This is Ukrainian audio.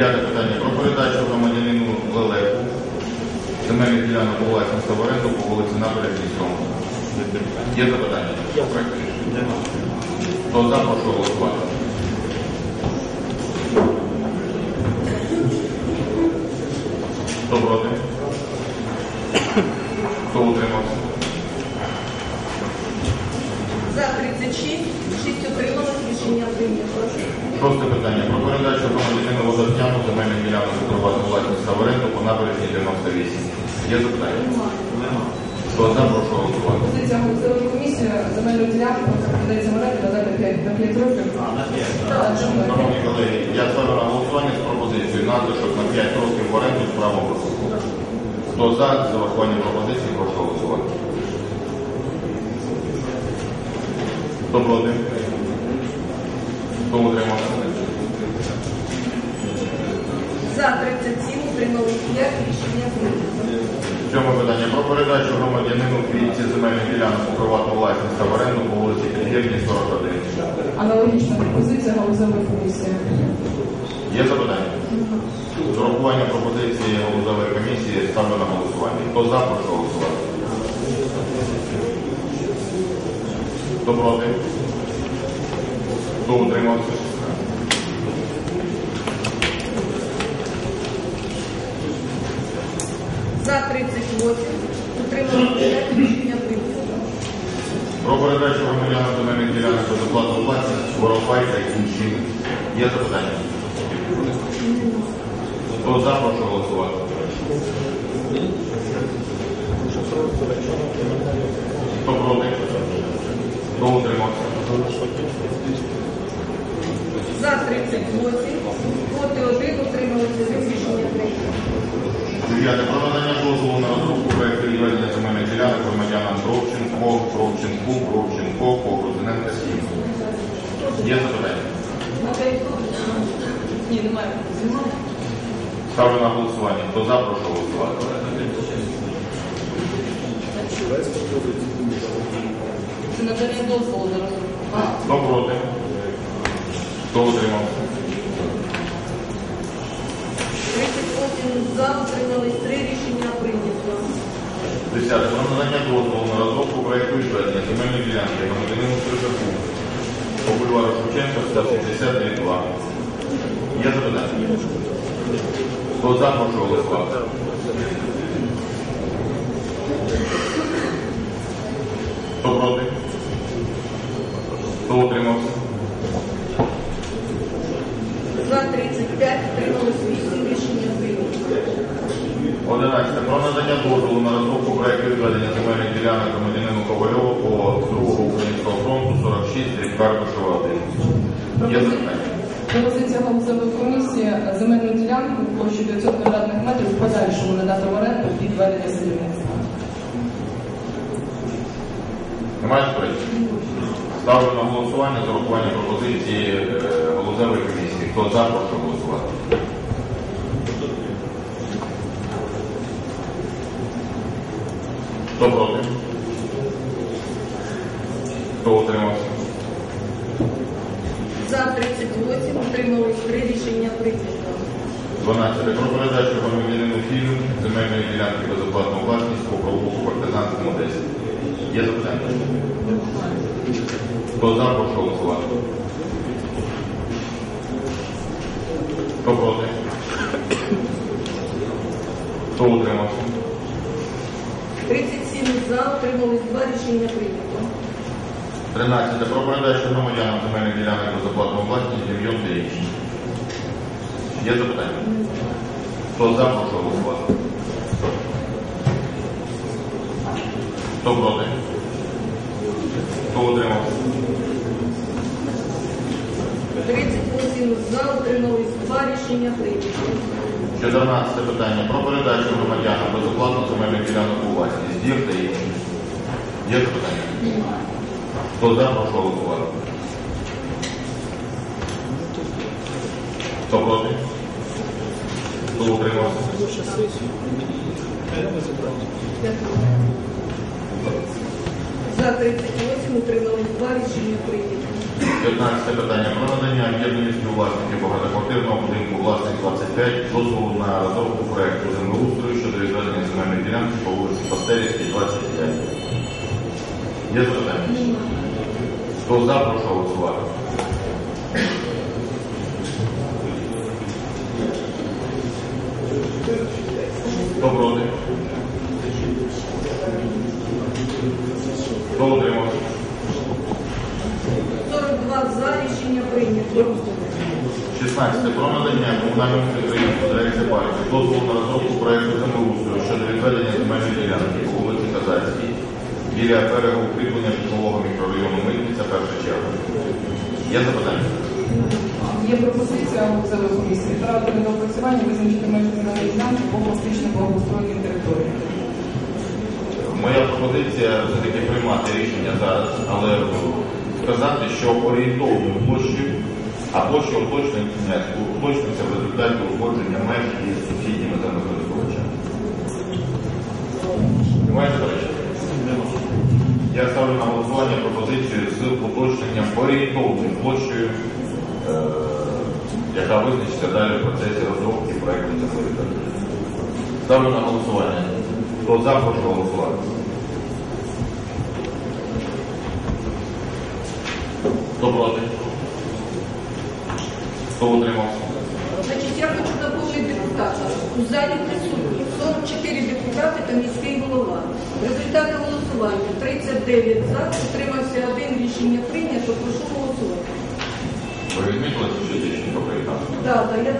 Дев'яте питання про передачу громадянину Лелеку земельних ділянок у власність та в оренду по вулиці Набережній 7. Є запитання? Хто за, прошу голосувати. Хто проти? Хто утримався? За 36, 6 утрималось, рішення прийнято. Шосте питання набережній 98. Є запитання? Хто за, прошу голосувати. Позиція голосової комісії земельну ділянку продається в оренду надати 5 на 5 років. Так. Шановні колеги, я ставлю на голосування з пропозицією надлишок на 5 років в оренду з правом. Хто за, за врахуванням пропозиції, прошу голосувати. Хто проти? Хто утримався? За 37, утрималось 5, рішення прийнято. Сьоме питання про передачу громадянину квітці земельних ділянок у приватну власність та в оренду по вулиці Підгірній, 41. Аналогічна пропозиція голосової комісії. Є запитання? З урахуванням пропозиції голови комісії ставлю на голосування. Хто за, прошу голосувати. Хто проти? Хто утримався? За 38, утрималось 5, рішення прийнято. Про передачу громадянам земельних ділянок безоплатну власність, воровбай та інші. Є запитання? Хто за, прошу голосувати. Хто проти? Хто утримався? За 38, проти 1, утрималось 1, рішення прийнято. Дев'яте. Про надання дозволу на розробку проєкту відведення земельних ділянок громадянам Бровченко, Бровченку, Бровченко, Погрузиненка, Сім. Є запитання? Ні, немає. Ставлю на голосування. Хто за, прошу голосувати. Це надання дозволу на розробку. Хто проти? Хто утримався? 38 за, утрималось 3, рішення прийнято. Десяте. Про надання дозволу на розробку проєкту відведення земельної ділянки громадянину Стрижаку по бульвару Шевченка 172. Є запитання? Хто за, прошу голосувати. Хто проти? Хто утримався? За 35, утрималось 8, рішення прийнято. 11. Про надання дозволу на розробку проєкту відведення земельних ділянок громадянину Ковальову по другого українського фронту 46 від Карпашева 1. Є запитання? Пропозиція голосової комісії земельну ділянку площу 500 квадратних метрів в подальшому надати в оренду під ведення садівництва. Немає заперечень? Ставлю на голосування з урахуванням пропозиції е, голови комісії. Хто за, прошу голосувати. Хто проти? Хто утримався? За 38, утрималось 3, рішення прийнято. 12. Про передачу громадянину фільм земельної ділянки безоплатну власність по провулку партизанському 10. Є запитання? Хто за, прошу голосувати. Хто проти? Хто утримався? 37 за, утрималось 2, рішення прийнято. 13. Про передачу громадянам земельних ділянок безоплатну власність Дем'йон та інші. Є запитання? Хто за, прошу голосувати. Хто проти? Хто утримався? 38 за, утрималось 2, рішення прийнято. 14 питання. Про передачу громадянам безоплатно земельних ділянок у власність. Дір та інші. Є запитання? Хто за, прошу голосувати. Хто проти? Хто утримався? За 38, утрималось 2, рішення прийнято. 15 питання. Про надання об'єднаної співвласників багатоквартирного будинку власник 25 25 дозволу на розробку проекту землеустрою щодо відведення земельної ділянки по вулиці Пастерівській, 25. Є запитання? Хто за, прошу голосувати. Хто проти? Хто утримався? 42 за рішення прийнято. 16. Про надання комунальному підприємству «Дирекція партії» дозволу на розробку проекту землеустрою щодо відведення земельної ділянки по вулиці Казацькій біля берегу укріплення житлового мікрорайону Митниця, перша черга. Є запитання? Є пропозиція голови комісії відправити на доопрацювання, визначити межі земельної ділянки по пластично благоустроєній території. Моя пропозиція все-таки приймати рішення зараз, але сказати, що орієнтовною площею, а площа уточнюється в результаті узгодження меж із сусідніми землекористувачами. Немає заперечень? Я ставлю на голосування пропозицію з уточненням орієнтовною площею, е, яка визначиться далі в процесі розробки проекту землеустрою. Ставлю на голосування. Хто за, прошу голосувати. Хто проти? Хто утримався? Значить, я хочу доповнити депутата. У залі присутні 44 депутати та міський голова. Результати голосування 39 за, утримався один, рішення прийнято. Прошу голосувати. Ви відмітили, що рішення по Так, так, я